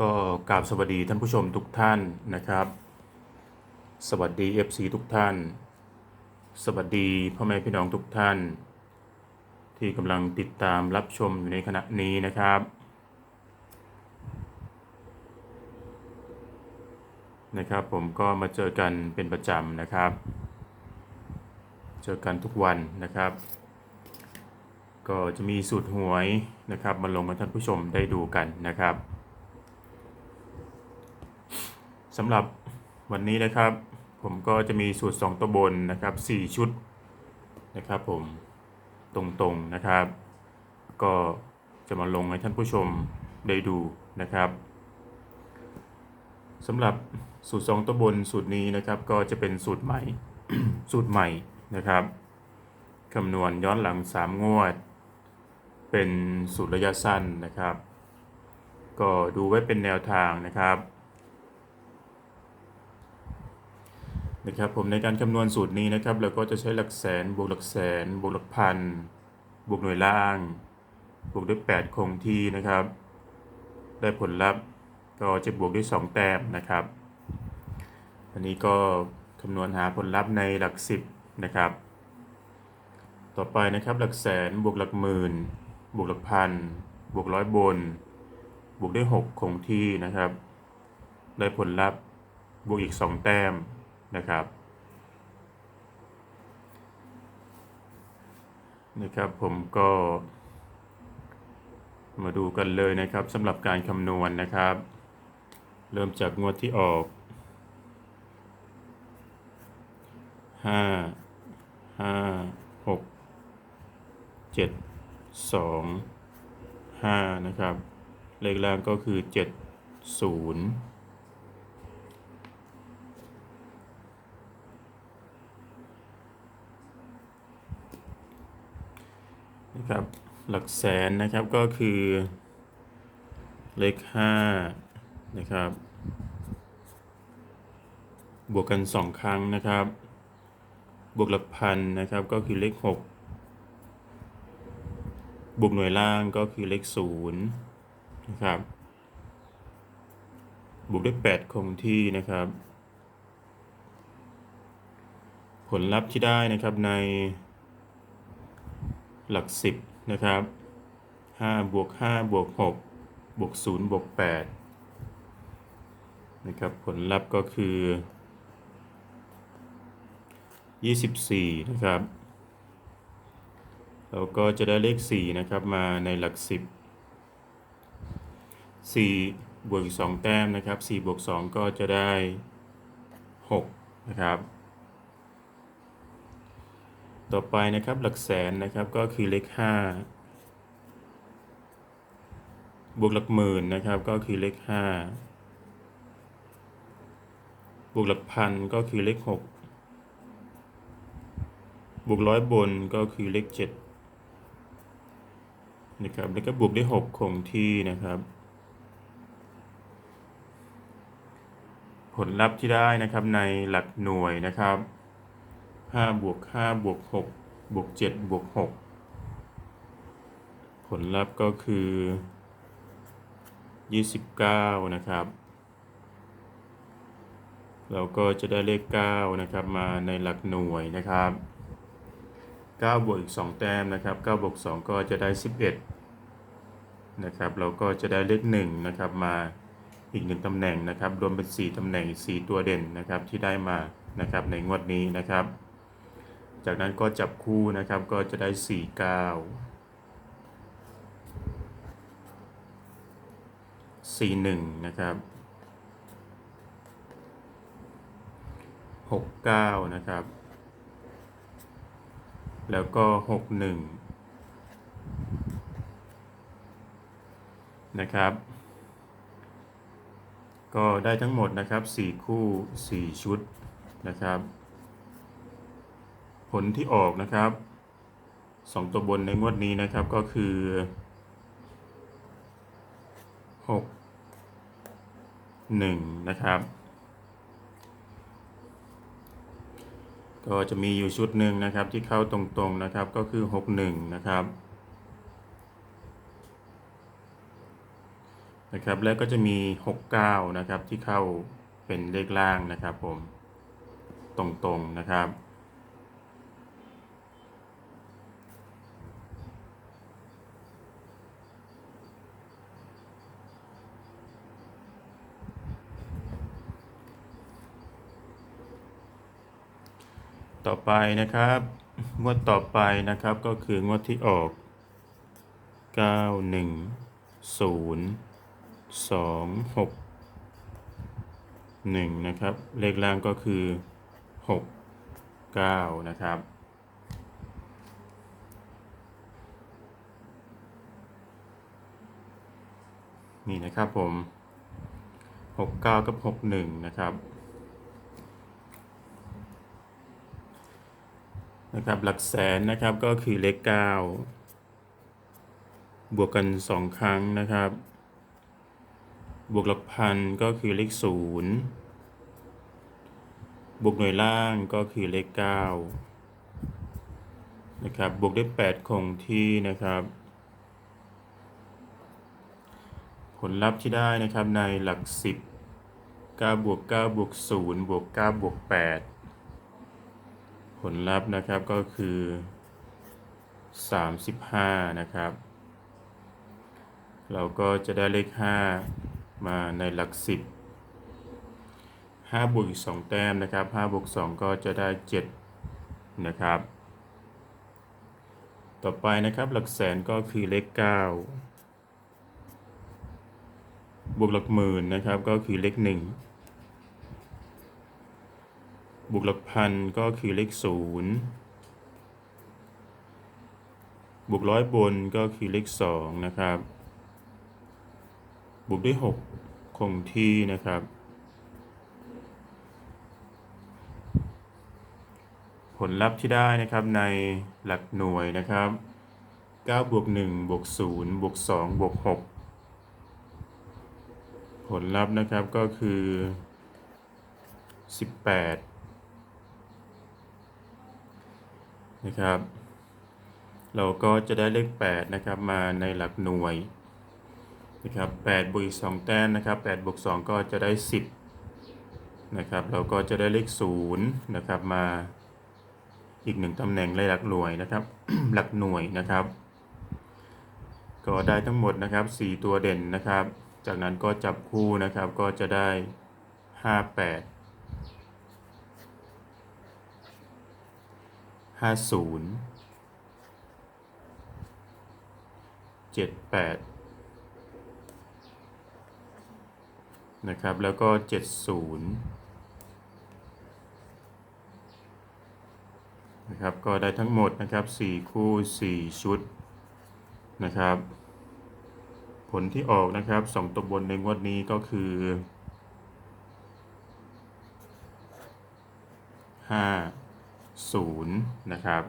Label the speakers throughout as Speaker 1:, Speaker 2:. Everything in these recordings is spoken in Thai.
Speaker 1: ก็กราบสวัสดีท่านผู้ชมทุกท่านนะครับ สวัสดี FC ทุกท่าน สวัสดีพ่อแม่พี่น้องทุกท่าน ที่กำลังติดตามรับชมอยู่ในขณะนี้นะครับนะครับ ผมก็มาเจอกันเป็นประจำนะครับ เจอกันทุกวันนะครับ ก็จะมีสูตรหวยนะครับมาลงให้ท่านผู้ชมได้ดูกันนะครับ สำหรับวันนี้นะครับ ผมก็จะมีสูตร 2 ตัวบนนะครับ 4 ชุดนะครับ ผมตรงๆนะครับ ก็จะมาลงให้ท่านผู้ชมได้ดูนะครับสำหรับสูตร 2 ตัวบนสูตรนี้นะครับ ก็จะเป็นสูตรใหม่สูตรใหม่นะครับคำนวณย้อนหลัง 3 งวด เป็นสูตรระยะสั้นนะครับ ก็ดูไว้เป็นแนวทางนะครับ นะครับผมในการคำนวณสูตรนี้นะครับเราก็จะใช้หลักแสนบวกหลักแสนบวกหลักพันบวกหน่วยล่างบวกด้วย 8 คงที่นะครับ ได้ผลลัพธ์ก็จะบวกด้วย 2 แต้มนะครับ อันนี้ก็คำนวณหาผลลัพธ์ในหลัก 10 นะครับ ต่อไปนะครับหลักแสนบวกหลักหมื่นบวกหลักพันบวกร้อยบน บวกด้วย 6 คงที่นะครับ ได้ผลลัพธ์บวกอีก 2 แต้ม นะครับนะครับผมก็มาดูกันเลยนะครับสำหรับการคำนวณนะครับ เริ่มจากงวดที่ออกห้าห้าหกเจ็ดสองห้านะครับ เลขล่างก็คือเจ็ดศูนย์ ครับ หลักแสนนะครับก็คือเลขห้านะครับ บวกกันสองครั้งนะครับ บวกหลักพันนะครับก็คือเลขหกบวกหน่วยล่างก็คือเลขศูนย์นะครับ บวกด้วย8คงที่นะครับ ผลลัพธ์ที่ได้นะครับใน หลัก 10 นะครับ5บวก5บวก6บวก0บวก8นะครับ ผลลัพธ์ก็คือ 24 นะครับ เราก็จะได้เลข 4 นะครับ มาในหลัก 10 4บวกอีก2แต้มนะครับ4บวก2ก็จะได้ 6 นะครับ ต่อไปนะครับหลักแสนนะครับก็คือเลข5บวกหลักหมื่นนะครับก็คือเลข5บวกหลักพันก็คือเลข6บวกร้อยบนก็คือเลข7นะครับแล้วก็บวกได้วย6คงที่นะครับ ผลลัพธ์ที่ได้นะครับในหลักหน่วยนะครับ 5บวก5บวก6บวก7บวก6ผลลัพธ์ก็คือ 29 นะครับ เราก็จะได้เลข 9 นะครับมาในหลักหน่วยนะครับ9บวกอีก 2 แต้มนะครับ9บวก2ก็จะได้ 11 นะครับ เราก็จะได้เลข1นะครับมาอีก 1ตำแหน่งนะครับ รวมเป็น 4ตำแหน่ง 4 ตัวเด่นนะครับที่ได้มานะครับในงวดนี้นะครับ จากนั้นก็จับคู่นะครับก็จะได้ 49 41 นะครับ 69 นะครับ แล้วก็ 61 นะครับ ก็ได้ทั้งหมดนะครับ 4 คู่ 4 ชุดนะครับ ผลที่ออกนะครับ2ตัวบนในงวดนี้นะครับก็คือ6 1นะครับ ก็จะมีอยู่ชุดหนึ่งนะครับที่เข้าตรงๆนะครับก็คือ61นะครับนะครับแล้วก็จะมี 69 นะครับที่เข้าเป็นเลขล่างนะครับผมตรงๆนะครับ ต่อไปนะครับงวดต่อไปนะครับก็คืองวดที่ออก 9 1 0 2 6 1 นะครับ เลขล่างก็คือ 6 9 นะครับ นี่นะครับผม 69 กับ 61 นะครับ นะครับหลักแสนนะครับก็คือเลข9บวกกัน2ครั้งนะครับ บวกหลักพันก็คือเลข0บวกหน่วยล่างก็คือเลข9นะครับบวกด้วย8คงที่นะครับ ผลลัพธ์ที่ได้นะครับในหลัก10 9บวก9บวก0บวก9บวก8ผ ลลัพธ์นะครับก็คือ 35 นะครับ เราก็จะได้เลข 5 มาในหลัก 10 5บวกอีก2แต้มนะครับ5บวก2ก็จะได้ 7 นะครับ ต่อไปนะครับหลักแสนก็คือเลข 9 บวกหลักหมื่นนะครับก็คือเลข 1 บวกหลักพันก็คือเลข0บวกร้อยบนก็คือเลข2นะครับ บวกด้วย6คงที่นะครับ ผลลัพธ์ที่ได้นะครับในหลักหน่วยนะครับ9บวก1บวก0บวก2บวก6ผลลัพธ์นะครับก็คือ 18 นะครับ เราก็จะได้เลข 8 นะครับ มาในหลักหน่วยนะครับ8บวกอีก2แต้มนะครับ8บวก2ก็จะได้ 10นะครับ เราก็จะได้เลข0นะครับ มาอีกหนึ่งตำแหน่งในหลักหน่วยนะครับ หลักหน่วยนะครับ ก็ได้ทั้งหมดนะครับ 4 ตัวเด่นนะครับ จากนั้นก็จับคู่นะครับก็จะได้ 58 ห้าศูนย์เจ็ดแปดนะครับ แล้วก็เจ็ดศูนย์นะครับ ก็ได้ทั้งหมดนะครับสี่คู่สี่ชุดนะครับ ผลที่ออกนะครับสองตัวบนในงวดนี้ก็คือห้า ศูนย์นะครับ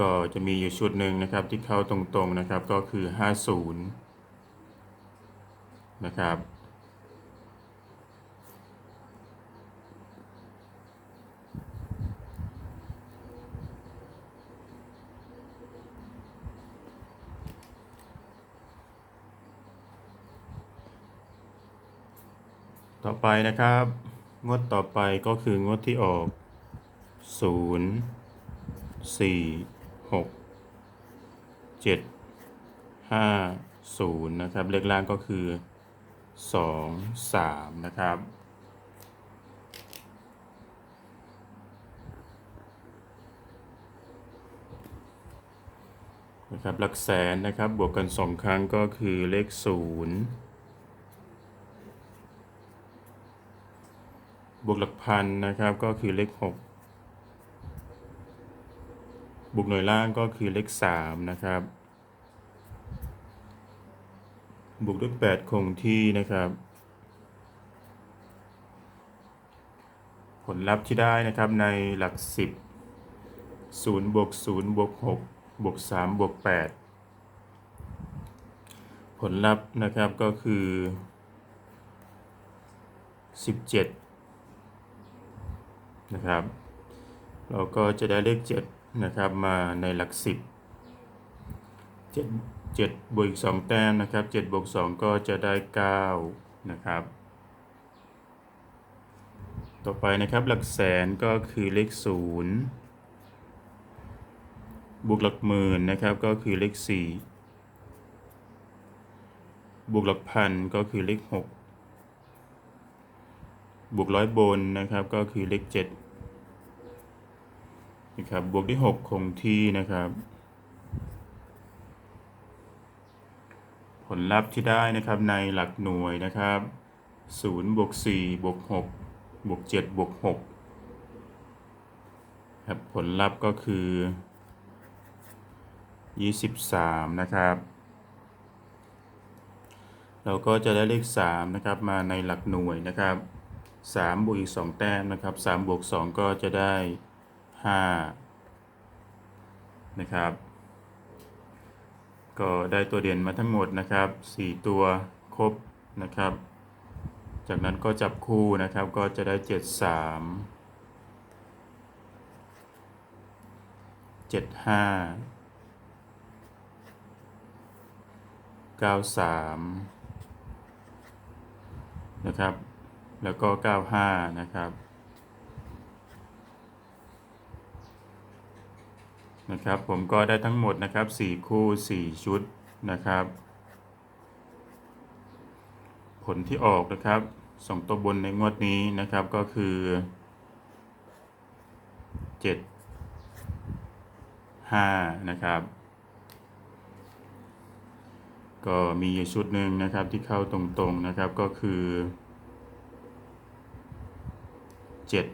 Speaker 1: ก็จะมีอยู่ชุดหนึ่งนะครับที่เข้าตรงๆนะครับก็คือ 50 นะครับต่อไปนะครับ งวดต่อไปก็คืองวดที่ออก 0 4 6 7 5 0 นะครับ เลขล่างก็คือ 2 3 นะครับ นะครับหลักแสนนะครับบวกกัน 2 ครั้งก็คือเลข 0 บวกหลักพันนะครับก็คือเลข6บวกหน่วยล่างก็คือเลข3นะครับบวกด้วย8คงที่นะครับ ผลลัพธ์ที่ได้นะครับในหลัก 10 0บวก0บวก6บวก3บวก8ผลลัพธ์นะครับก็คือ 17 นะครับ เราก็จะได้เลข 7 นะครับ มาในหลัก 10 7เจ็ดบวกอีกสองแต้มนะครับเจ็ดบวกสองก็จะได้เก้านะครับ ต่อไปนะครับหลักแสนก็คือเลขศูนย์บวกหลักหมื่นนะครับก็คือเลขสี่บวกหลักพันก็คือเลขหกบวกร้อยบนนะครับก็คือเลขเจ็ด นะครับบวกที่หกคงที่นะครับ ผลลัพธ์ที่ได้นะครับในหลักหน่วยนะครับ0บวก4บวก6บวก7บวก6ครับผลลัพธ์ก็คือ 23 นะครับ เราก็จะได้เลข 3 นะครับ มาในหลักหน่วยนะครับ3บวกอีก 2 แต้มนะครับ3บวก2 ก็จะได้ 5 นะครับ ก็ได้ตัวเด่นมาทั้งหมดนะครับ 4 ตัวครบนะครับ จากนั้นก็จับคู่นะครับก็จะได้ 7 3 7 5 9 3 นะครับ แล้วก็ 95 นะครับ นะครับ ผมก็ได้ทั้งหมดนะครับ 4 คู่ 4 ชุดนะครับ ผลที่ออกนะครับสองตัวบนในงวดนี้นะครับก็คือ 7 5 นะครับ ก็มีชุดหนึ่งนะครับที่เข้าตรงๆนะครับก็คือ 7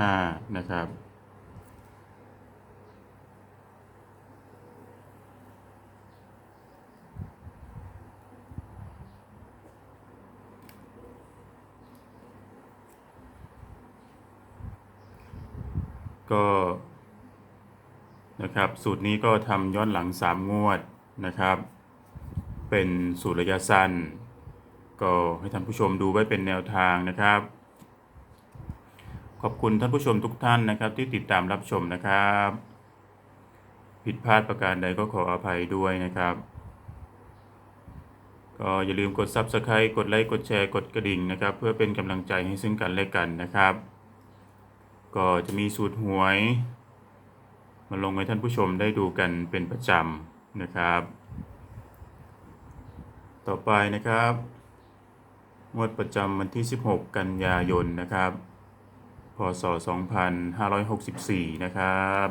Speaker 1: 5 นะครับ ก็นะครับสูตรนี้ก็ทำย้อนหลัง 3 งวดนะครับ เป็นสูตรระยะสั้น ก็ให้ท่านผู้ชมดูไว้เป็นแนวทางนะครับ ขอบคุณท่านผู้ชมทุกท่านนะครับที่ติดตามรับชมนะครับ ผิดพลาดประการใดก็ขออภัยด้วยนะครับ ก็อย่าลืมกด Subscribe กดไลค์กดแชร์กดกระดิ่งนะครับ เพื่อเป็นกำลังใจให้ซึ่งกันและกันนะครับ ก็จะมีสูตรหวย มาลงให้ท่านผู้ชมได้ดูกันเป็นประจำนะครับ ต่อไปนะครับงวดประจำวันที่ 16 กันยายนนะครับ พศ 2564 นะครับ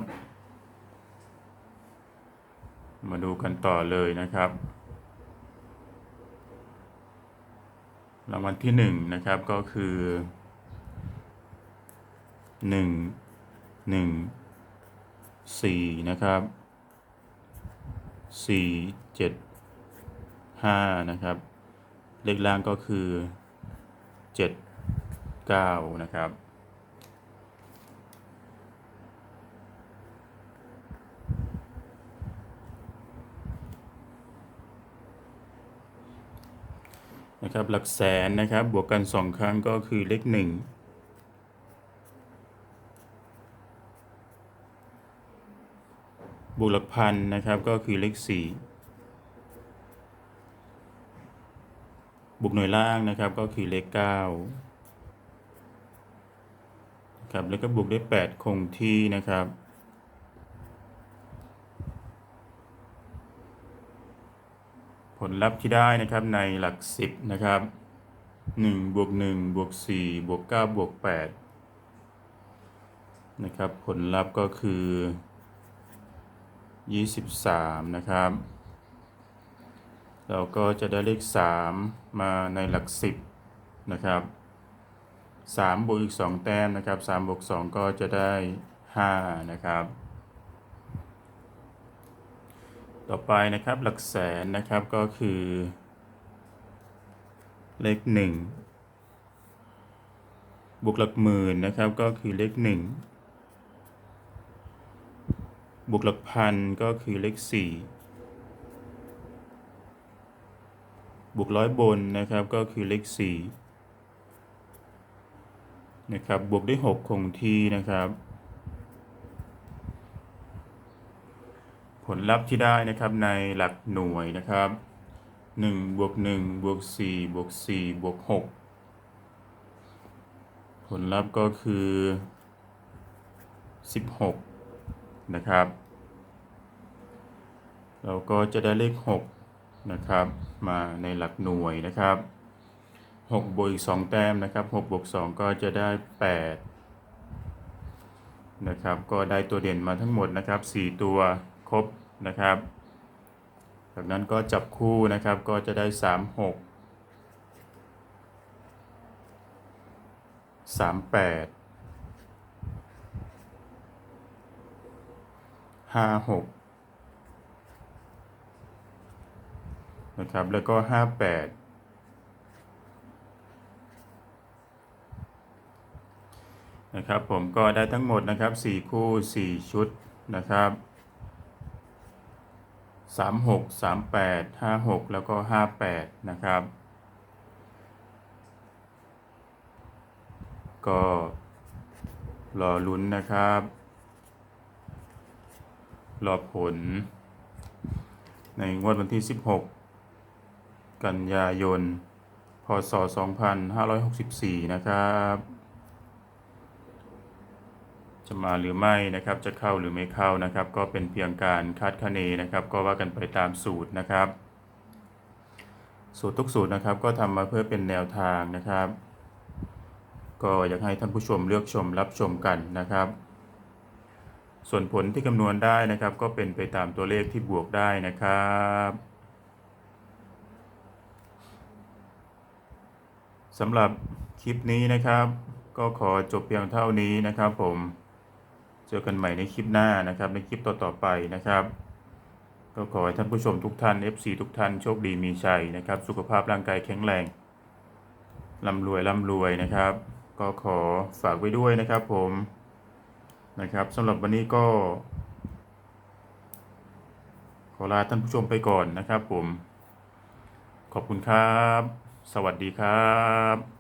Speaker 1: มาดูกันต่อเลยนะครับรางวัลที่1นะครับก็คือ หนึ่งหนึ่งสี่นะครับสี่เจ็ดห้านะครับ เลขล่างก็คือเจ็ดเก้านะครับนะครับหลักแสนนะครับบวกกัน 2 ครั้งก็คือเลข1 บวกหลักพันนะครับก็คือเลขสี่บวกหน่วยล่างนะครับก็คือเลขเก้าครับแล้วก็บวกได้แปดคงที่นะครับผลลัพธ์ที่ได้นะครับในหลักสิบนะครับหนึ่งบวกหนึ่งบวกสี่บวกเก้าบวกแปดนะครับ ผลลัพธ์ก็คือ 23 นะครับ เราก็จะได้เลข 3 มาในหลัก 10 นะครับ3บวกอีก 2 แต้มนะครับ3บวก2 ก็จะได้ 5 นะครับ ต่อไปนะครับหลักแสนนะครับก็คือ เลข 1 บวกหลักหมื่นนะครับก็คือเลข 1 บวกหลักพันก็คือเลขสี่บวกร้อยบนนะครับก็คือเลขสี่นะครับ บวกด้วยหกคงที่นะครับผลลลัพธ์ที่ได้นะครับในหลักหน่วยนะครับ1บวก1บวก4บวก4บวก6ผลลัพธ์ก็คือ 16 นะครับ เราก็จะได้เลข 6 นะครับ มาในหลักหน่วยนะครับ6บวกอีก2แต้มนะครับ6บวก2ก็จะได้ 8 นะครับ ก็ได้ตัวเด่นมาทั้งหมดนะครับ 4 ตัวครบนะครับจากนั้นก็จับคู่นะครับก็จะได้ 3 6 3 8 5 6นะครับ แล้วก็58นะครับ ผมก็ได้ทั้งหมดนะครับ4คู่4ชุดนะครับ36 38 56แล้วก็58นะครับ ก็รอลุ้นนะครับ รอผล ในงวดวันที่ 16 กันยายน พศ 2564 นะครับ จะมาหรือไม่นะครับ จะเข้าหรือไม่เข้านะครับ ก็เป็นเพียงการคาดคะเนนะครับ ก็ว่ากันไปตามสูตรนะครับ สูตรทุกสูตรนะครับ ก็ทำมาเพื่อเป็นแนวทางนะครับ ก็อยากให้ท่านผู้ชมเลือกชมรับชมกันนะครับ ส่วนผลที่คำนวณได้นะครับ ก็เป็นไปตามตัวเลขที่บวกได้นะครับสำหรับคลิปนี้นะครับ ก็ขอจบเพียงเท่านี้นะครับ ผมเจอกันใหม่ในคลิปหน้านะครับ ในคลิปต่อๆไปนะครับ ก็ขอให้ท่านผู้ชมทุกท่าน FC ทุกท่านโชคดีมีชัยนะครับ สุขภาพร่างกายแข็งแรงร่ำรวยร่ำรวยนะครับ ก็ขอฝากไว้ด้วยนะครับผม นะครับสำหรับวันนี้ก็ ขอลาท่านผู้ชมไปก่อนนะครับผม ขอบคุณครับ สวัสดีครับ